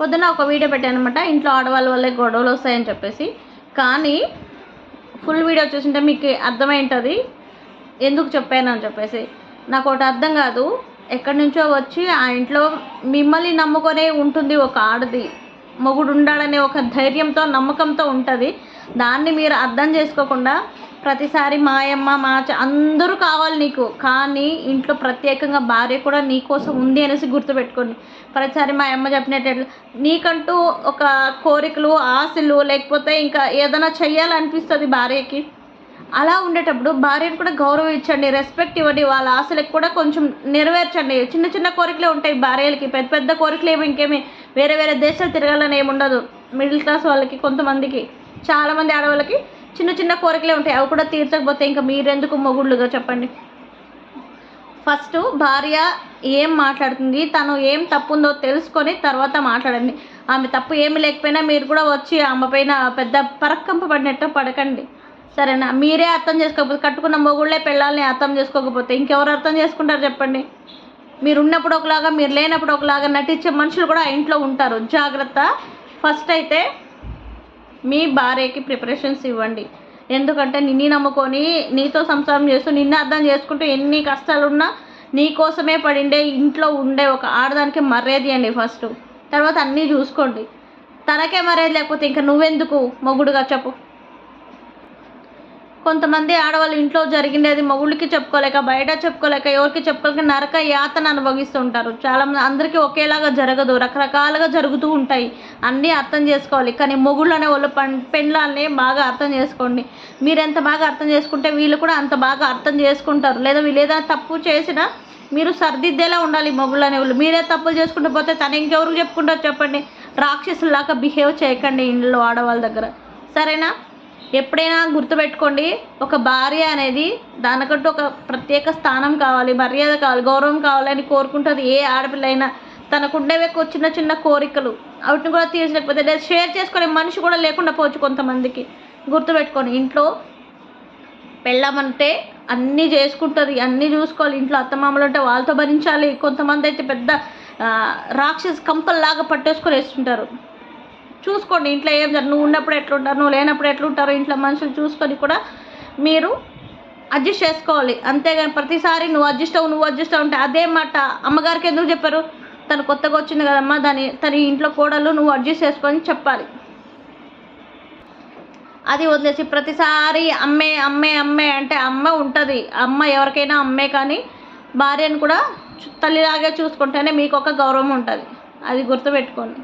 పొద్దున్న ఒక వీడియో పెట్టాను అనమాట ఇంట్లో ఆడవాళ్ళ వల్లే గొడవలు వస్తాయని చెప్పేసి. కానీ ఫుల్ వీడియో చూసింటే మీకు అర్థమైంటుంది. ఎందుకు చెప్పాను అని చెప్పేసి. నాకు ఒకటి అర్థం కాదు. ఎక్కడి నుంచో వచ్చి ఆ ఇంట్లో మిమ్మల్ని నమ్ముకొనే ఉంటుంది ఒక ఆడది. మొగుడు ఉండాలనే ఒక ధైర్యంతో నమ్మకంతో ఉంటుంది. దాన్ని మీరు అర్థం చేసుకోకుండా ప్రతిసారి మాయమ్మ మా చ- అందరూ కావాలి నీకు. కానీ ఇంట్లో ప్రత్యేకంగా భార్య కూడా నీ కోసం ఉంది అనేసి గుర్తుపెట్టుకోండి. ప్రతిసారి మా అమ్మ చెప్పినట్టు నీకంటూ ఒక కోరికలు ఆశలు లేకపోతే ఇంకా ఏదైనా చెయ్యాలనిపిస్తుంది భార్యకి. అలా ఉండేటప్పుడు భార్యను కూడా గౌరవించండి రెస్పెక్ట్ ఇవ్వండి. వాళ్ళ ఆశలకు కూడా కొంచెం నెరవేర్చండి. చిన్న చిన్న కోరికలే ఉంటాయి భార్యలకి. పెద్ద పెద్ద కోరికలు ఏమి ఇంకేమి? వేరే వేరే దేశాలు తిరగాలని ఏమి ఉండదు. మిడిల్ క్లాస్ వాళ్ళకి కొంతమందికి. చాలామంది ఆడవాళ్ళకి చిన్న చిన్న కోరికలే ఉంటాయి. అవి కూడా తీర్చకపోతే ఇంకా మీరెందుకు మొగుళ్ళుగా చెప్పండి. ఫస్ట్ భార్య ఏం మాట్లాడుతుంది? తను ఏం తప్పు ఉందో తెలుసుకొని తర్వాత మాట్లాడండి. ఆమె తప్పు ఏమి లేకపోయినా మీరు కూడా వచ్చి ఆమె పైన పెద్ద పరక్కంప పడినట్టు పడకండి. సరేనా? మీరే అర్థం చేసుకోకపోతే కట్టుకున్న మొగుళ్ళే పెళ్ళాలని అర్థం చేసుకోకపోతే ఇంకెవరు అర్థం చేసుకుంటారు చెప్పండి? మీరు ఉన్నప్పుడు ఒకలాగా మీరు లేనప్పుడు ఒకలాగా నటించే మనుషులు కూడా ఇంట్లో ఉంటారు. జాగ్రత్త. ఫస్ట్ అయితే మీ భార్యకి ప్రిపరేషన్స్ ఇవ్వండి. ఎందుకంటే నిన్ను నమ్ముకొని నీతో సంసారం చేస్తూ నిన్ను అర్థం చేసుకుంటూ ఎన్ని కష్టాలున్నా నీ కోసమే పడిండే ఇంట్లో ఉండే ఒక ఆడదానికి మర్యాద అండి ఫస్ట్. తర్వాత అన్నీ చూసుకోండి. తనకే మర్యాద లేకపోతే ఇంకా నువ్వెందుకు మొగుడుగా చెప్పు. కొంతమంది ఆడవాళ్ళు ఇంట్లో జరిగిండేది మొగుళ్ళకి చెప్పుకోలేక బయట చెప్పుకోలేక ఎవరికి చెప్పుకోలేక నరక యాతన అనుభవిస్తూ ఉంటారు. చాలా మంది అందరికీ ఒకేలాగా జరగదు. రకరకాలుగా జరుగుతూ ఉంటాయి. అన్నీ అర్థం చేసుకోవాలి. కానీ మొగుళ్ళు అనే వాళ్ళు పం బాగా అర్థం చేసుకోండి. మీరు ఎంత బాగా అర్థం చేసుకుంటే వీళ్ళు కూడా అంత బాగా అర్థం చేసుకుంటారు. లేదా వీళ్ళు ఏదైనా తప్పు చేసినా మీరు సర్దిద్దేలా ఉండాలి మొగుళ్ళు అనే వాళ్ళు. మీరే తప్పులు చేసుకుంటూ పోతే తను ఇంకెవరికి చెప్పుకుంటారు చెప్పండి. రాక్షసులాగా బిహేవ్ చేయకండి ఇంట్లో ఆడవాళ్ళ దగ్గర. సరేనా? ఎప్పుడైనా గుర్తుపెట్టుకోండి ఒక భార్య అనేది దానికంటూ ఒక ప్రత్యేక స్థానం కావాలి మర్యాద కావాలి గౌరవం కావాలని కోరుకుంటుంది ఏ ఆడపిల్ల అయినా తనకుండేవే చిన్న చిన్న కోరికలు వాటిని కూడా తీర్చలేకపోతే లేదా షేర్ చేసుకునే మనిషి కూడా లేకుండా పోవచ్చు కొంతమందికి. గుర్తుపెట్టుకోండి ఇంట్లో పెళ్ళామంటే అన్నీ చేసుకుంటుంది అన్నీ చూసుకోవాలి ఇంట్లో అత్తమామలు ఉంటే వాళ్ళతో భరించాలి కొంతమంది అయితే పెద్ద రాక్షస్ కంపల్లాగా పట్టేసుకొని వేస్తుంటారు చూసుకోండి ఇంట్లో ఏం జరగదు నువ్వు ఉన్నప్పుడు ఎట్లుంటారు నువ్వు లేనప్పుడు ఎట్లుంటారు ఇంట్లో మనుషులు చూసుకొని కూడా మీరు అడ్జస్ట్ చేసుకోవాలి. అంతేగాని ప్రతిసారి నువ్వు అడ్జస్ట్ అవ్వు నువ్వు అడ్జస్ట్ అవ్వు అంటే అదే మాట అమ్మగారికి ఎందుకు చెప్పారు? తను కొత్తగా వచ్చింది కదమ్మా దాని తన ఇంట్లో కోడలు నువ్వు అడ్జస్ట్ చేసుకొని చెప్పాలి. అది వదిలేసి ప్రతిసారి అమ్మే అమ్మే అమ్మే అంటే అమ్మ ఉంటుంది. అమ్మ ఎవరికైనా అమ్మే కానీ భార్యను కూడా తల్లిలాగే చూసుకుంటేనే మీకు ఒక గౌరవం ఉంటుంది. అది గుర్తుపెట్టుకోండి.